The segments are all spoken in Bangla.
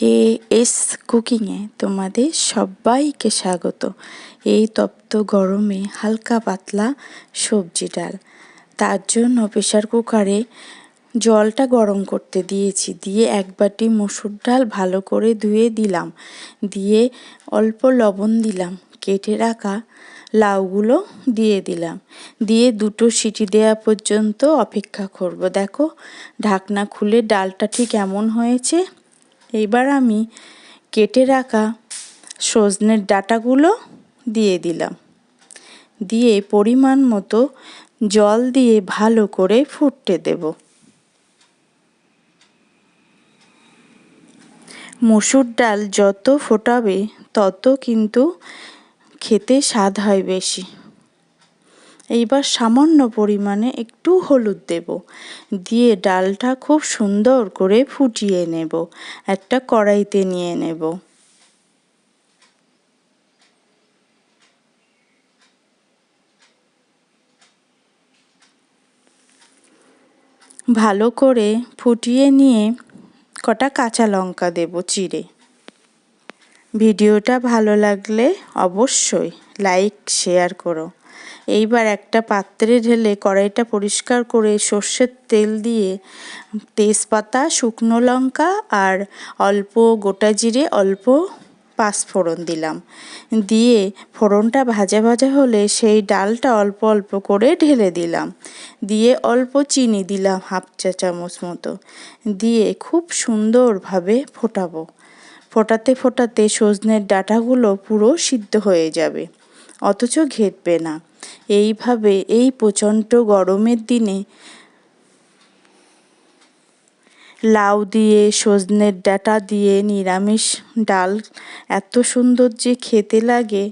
এ এস কুকিংয়ে তোমাদের সবাইকে স্বাগত। এই তপ্ত গরমে হালকা পাতলা সবজি ডাল। তার জন্য প্রেশার কুকারে জলটা গরম করতে দিয়েছি। দিয়ে এক বাটি মসুর ডাল ভালো করে ধুয়ে দিলাম। দিয়ে অল্প লবণ দিলাম। কেটে রাখা লাউগুলো দিয়ে দিলাম। দিয়ে দুটো সিটি দেওয়া পর্যন্ত অপেক্ষা করব। দেখো, ঢাকনা খুলে ডালটা ঠিক এমন হয়েছে এইবার আমি কেটে রাখা সজনের ডাটাগুলো দিয়ে দিলাম। দিয়ে পরিমাণ মতো জল দিয়ে ভালো করে ফুটতে দেব। মুসুর ডাল যত ফোটাবে তত কিন্তু খেতে স্বাদ হয় বেশি। এইবার সামান্য পরিমাণে একটু হলুদ দেব। দিয়ে ডালটা খুব সুন্দর করে ফুটিয়ে নেব। একটা কড়াইতে নিয়ে নেব। ভালো করে ফুটিয়ে নিয়ে কটা কাঁচা লঙ্কা দেব চিড়ে। ভিডিওটা ভালো লাগলে অবশ্যই লাইক, শেয়ার করো। এইবার একটা পাত্রে ঢেলে কড়াইটা পরিষ্কার করে সর্ষের তেল দিয়ে তেজপাতা, শুকনো লঙ্কা আর অল্প গোটা জিরে, অল্প পাঁচফোড়ন দিলাম। দিয়ে ফোড়নটা ভাজা ভাজা হলে সেই ডালটা অল্প অল্প করে ঢেলে দিলাম। দিয়ে অল্প চিনি দিলাম হাফ চা চামচ মতো। দিয়ে খুব সুন্দরভাবে ফোটাবো। ফোটাতে ফোটাতে সজনের ডাঁটাগুলো পুরো সিদ্ধ হয়ে যাবে। অথচ ঘেটবে না। এইভাবে এই প্রচণ্ড গরমের দিনে লাউ দিয়ে, সজনের ডাঁটা দিয়ে, নিরামিষ ডাল এত সুন্দর যে খেতে লাগে,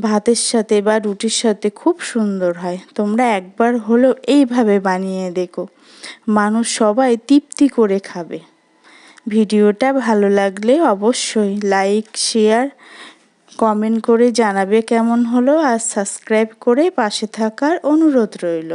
ভাতের সাথে বা রুটির সাথে খুব সুন্দর হয়। তোমরা একবার হলেও এইভাবে বানিয়ে দেখো। মানুষ সবাই তৃপ্তি করে খাবে। ভিডিওটা ভালো লাগলে অবশ্যই লাইক, শেয়ার কমেন্ট করে জানাবে কেমন হলো আর সাবস্ক্রাইব করে পাশে থাকার অনুরোধ রইল।